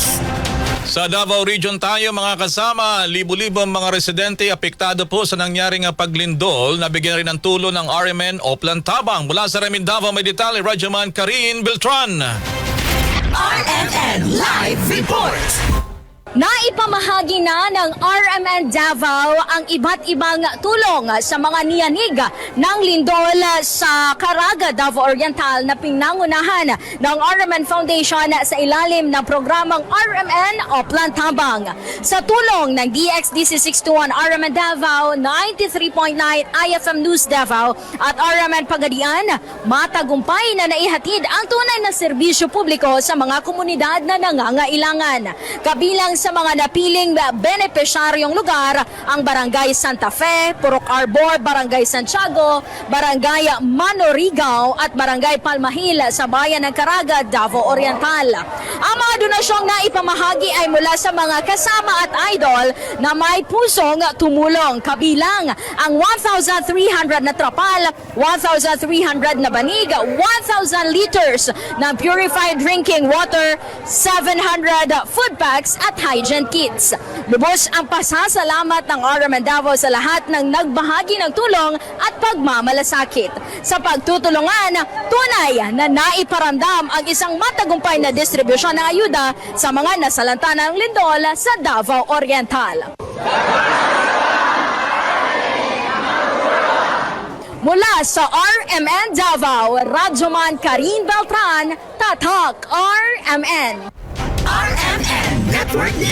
News. Sa Davao Region tayo mga kasama, libo-libo ang mga residente apektado po sa nangyaring paglindol. Nabigyan rin ng tulong ng RMN Oplan Tabang. Mula sa Remin Davao may detalye, Rajaman Karin Beltran. RMN Live Report. Naipamahagi na ng RMN Davao ang iba't ibang tulong sa mga niyanig ng lindol sa Caraga, Davao Oriental na pinangunahan ng RMN Foundation sa ilalim ng programang RMN Oplan Tabang. Sa tulong ng DXDC621 RMN Davao, 93.9 IFM News Davao at RMN Pagadian, matagumpay na naihatid ang tunay na serbisyo publiko sa mga komunidad na nangangailangan. Kabilang sa mga napiling benepisyaryong lugar ang Barangay Santa Fe, Purok Arbor, Barangay Santiago, Barangay Manorigaw at Barangay Palmahil sa bayan ng Caraga, Davao Oriental. Ang mga donasyong naipamahagi ay mula sa mga kasama at idol na may pusong tumulong. Kabilang ang 1,300 na trapal, 1,300 na banig, 1,000 liters ng purified drinking water, 700 food packs at hygiene kits. Lubos ang pasasalamat ng RMN Davao sa lahat ng nagbahagi ng tulong at pagmamalasakit. Sa pagtutulungan, tunay na naiparamdam ang isang matagumpay na distribusyon ng ayuda sa mga nasalanta ng lindol sa Davao Oriental. Mula sa RMN Davao, Radyoman Karin Beltran, Tatak. RMN Network News.